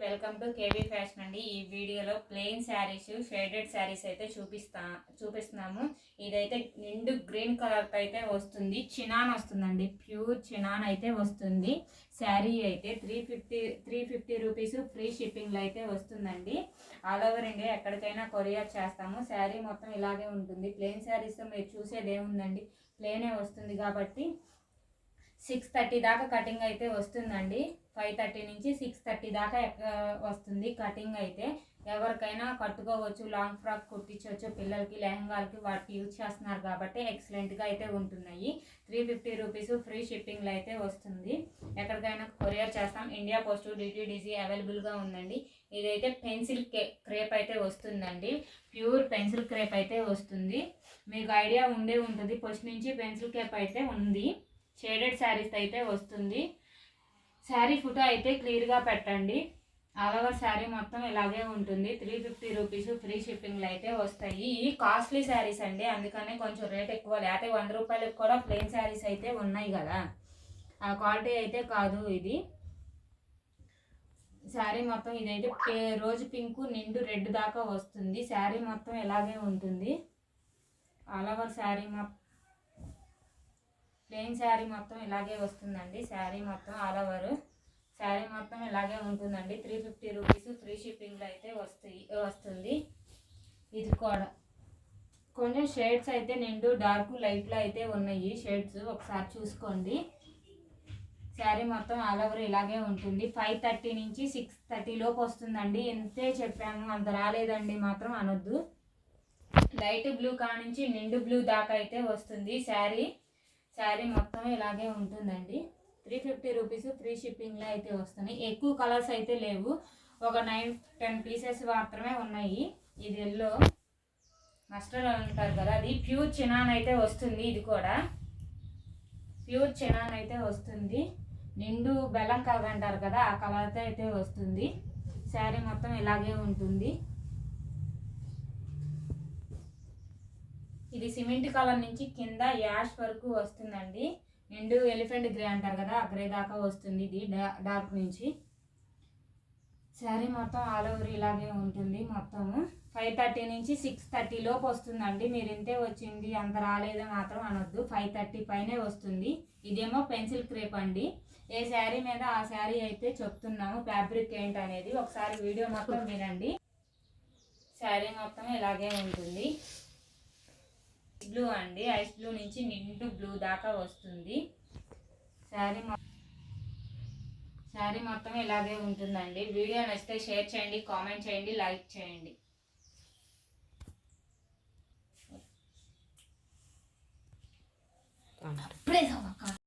Welcome to KV fashion అండి. ఈ వీడియోలో ప్లెయిన్ శారీస్ షేడెడ్ శారీస్ అయితే చూపిస్తా చూపిస్తున్నాము. ఇదైతే నిండు గ్రీన్ కలర్తో అయితే వస్తుంది. చినాన్ వస్తుందండి. ప్యూర్ చినాన్ అయితే వస్తుంది. శారీ అయితే three fifty three fifty rupees free షిప్పింగ్లో అయితే వస్తుందండి. ఆల్ ఓవర్ ఇండియా ఎక్కడికైనా కొరియర్ చేస్తాము. శారీ మొత్తం ఇలాగే ఉంటుంది. ప్లెయిన్ శారీస్తో మీరు చూసేది ఏముందండి? ప్లెయినే వస్తుంది కాబట్టి సిక్స్ థర్టీ దాకా కటింగ్ అయితే వస్తుందండి. ఫైవ్ థర్టీ నుంచి సిక్స్ థర్టీ దాకా వస్తుంది కటింగ్ అయితే. ఎవరికైనా కట్టుకోవచ్చు లాంగ్ ఫ్రాక్ కుట్టించవచ్చు పిల్లలకి లెహంగాలకి వాటికి యూజ్ చేస్తున్నారు కాబట్టి ఎక్సలెంట్గా అయితే ఉంటున్నాయి. త్రీ ఫిఫ్టీ రూపీస్ ఫ్రీ షిప్పింగ్లో అయితే వస్తుంది. ఎక్కడికైనా కొరియర్ చేస్తాం. ఇండియా పోస్ట్ డిటీడీసీ అవైలబుల్గా ఉందండి. ఇదైతే పెన్సిల్ కే క్రేప్ అయితే వస్తుందండి. ప్యూర్ పెన్సిల్ క్రేప్ అయితే వస్తుంది. మీకు ఐడియా ఉండే ఉంటుంది. ఫస్ట్ నుంచి పెన్సిల్ క్రేప్ అయితే ఉంది. షేడెడ్ శారీస్ అయితే వస్తుంది. శారీ ఫోటో అయితే క్లియర్గా పెట్టండి. ఆల్ ఓవర్ శారీ మొత్తం ఇలాగే ఉంటుంది. త్రీ ఫిఫ్టీ రూపీస్ ఫ్రీ షిప్పింగ్లో అయితే వస్తాయి. ఈ కాస్ట్లీ శారీస్ అండి. అందుకనే కొంచెం రేట్ ఎక్కువ లేకపోతే వంద రూపాయలకు కూడా ప్లెయిన్ శారీస్ అయితే ఉన్నాయి కదా. ఆ క్వాలిటీ అయితే కాదు ఇది. శారీ మొత్తం ఇదైతే రోజు పింక్ నిండు రెడ్ దాకా వస్తుంది. శారీ మొత్తం ఇలాగే ఉంటుంది. ఆల్ ఓవర్ శారీ మొత్తం ప్లెయిన్ శారీ మొత్తం ఇలాగే వస్తుందండి. శారీ మొత్తం ఆల్ ఓవర్. శారీ మొత్తం ఇలాగే ఉంటుందండి. త్రీ ఫిఫ్టీ రూపీస్ ఫ్రీ షిప్పింగ్లో అయితే వస్తాయి వస్తుంది. ఇది కూడా. కొంచెం షేడ్స్ అయితే నిండు డార్క్ లైట్లో అయితే ఉన్నాయి. షేడ్స్ ఒకసారి చూసుకోండి. శారీ మొత్తం ఆల్ ఓవర్ ఇలాగే ఉంటుంది. ఫైవ్ థర్టీ నుంచి సిక్స్ థర్టీ లోపు వస్తుందండి. ఎంతే చెప్పాము. అంత రాలేదండి. మాత్రం అనొద్దు. లైట్ బ్లూ కా నుంచి నిండు బ్లూ దాకా అయితే వస్తుంది శారీ. శారీ మొత్తం ఇలాగే ఉంటుందండి. త్రీ ఫిఫ్టీ రూపీస్ ఫ్రీ షిప్పింగ్లో అయితే వస్తున్నాయి. ఎక్కువ కలర్స్ అయితే లేవు. ఒక నైన్ టెన్ పీసెస్ మాత్రమే ఉన్నాయి. ఇది ఎల్లో. మస్టర్డ్ అంటారు కదా అది ప్యూర్ చినాన్ అయితే వస్తుంది ఇది కూడా. ప్యూర్ చినాన్ అయితే వస్తుంది. నిండు బెల్లం కలర్ అంటారు కదా ఆ కలర్తో అయితే వస్తుంది. శారీ మొత్తం ఇలాగే ఉంటుంది. ఇది సిమెంట్ కలర్ నుంచి కింద యాష్ వరకు వస్తుందండి. నిండు ఎలిఫెంట్ గ్రే అంటారు కదా అగ్రే గ్రే దాకా వస్తుంది ఇది డార్క్ నుంచి. శారీ మొత్తం ఆల్ ఓవర్ ఇలాగే ఉంటుంది మొత్తము. ఫైవ్ థర్టీ నుంచి సిక్స్ థర్టీ లోపు వస్తుందండి. మీరు ఇంతే వచ్చింది అంత రాలేదు మాత్రం అనొద్దు. ఫైవ్ థర్టీ పైనే వస్తుంది. ఇదేమో పెన్సిల్ క్రేప్ అండి. ఏ శారీ మీద ఆ శారీ అయితే చెప్తున్నాము ఫ్యాబ్రిక్ ఏంటనేది అనేది. ఒకసారి వీడియో మొత్తం వినండి. శారీ మొత్తం ఇలాగే ఉంటుంది. బ్లూ అండి ఐస్ బ్లూ నుంచి నిండు బ్లూ దాకా వస్తుంది. శారీ శారీ మొత్తం ఇలాగే ఉంటుందండి. వీడియో నచ్చితే షేర్ చేయండి కామెంట్ చేయండి లైక్ చేయండి.